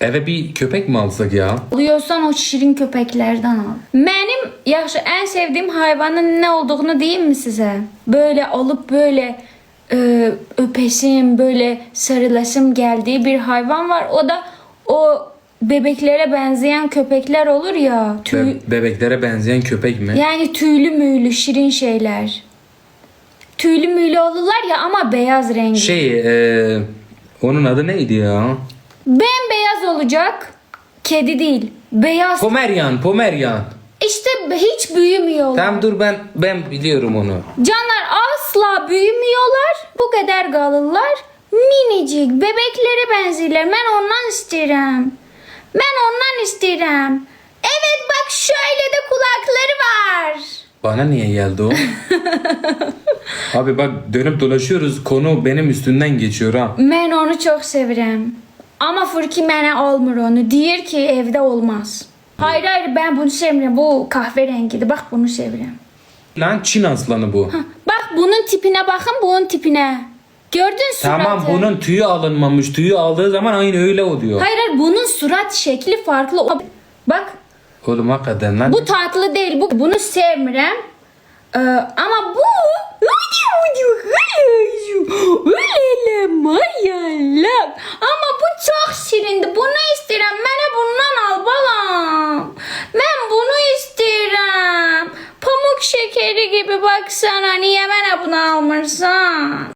Eve bir köpek mi alsak ya? Alıyorsan o şirin köpeklerden al. Benim yaxşı en sevdiğim hayvanın ne olduğunu diyeyim mi size? Böyle alıp böyle e, öpesim, böyle sarılasım geldiği bir hayvan var. O da o bebeklere benzeyen köpekler olur ya. Tüy, Be- bebeklere benzeyen köpek mi? yani tüylü müylü şirin şeyler. Tüylü müylü olurlar ya ama beyaz rengi. Şey, e, onun adı neydi ya? Bembeyaz olacak. Kedi değil. Beyaz. Pomeryan, Pomeryan. İşte hiç büyümüyorlar. Tamam dur ben ben biliyorum onu. Canlar asla büyümüyorlar. Bu kadar kalırlar. Minicik bebeklere benzerler. Ben ondan isterim. Ben ondan isterim. Evet bak şöyle de kulakları var. Bana niye geldi o? Abi bak dönüp dolaşıyoruz konu benim üstünden geçiyor ha. Ben onu çok severim. Ama Furki mənə almır onu. Deyir ki evde olmaz. Hayır hayır ben bunu sevmiyorum. Bu kahverengidir. Bak bunu severim. Lan Çin aslanı bu. Bak bunun tipine bakın bunun tipine. Gördün suratı. Tamam bunun tüyü alınmamış. Tüyü aldığı zaman aynı öyle oluyor. Hayır hayır bunun surat şekli farklı. O- Bak Oğlum hakikaten lan. bu tatlı değil. Bu bunu sevmirəm. Ee, ama bu Öyle mayalak. Ama bu çok şirindi. Bunu isterim. Bana bundan al balam. Ben bunu isterim. Pamuk şekeri gibi baksana. Niye bana bunu almırsan?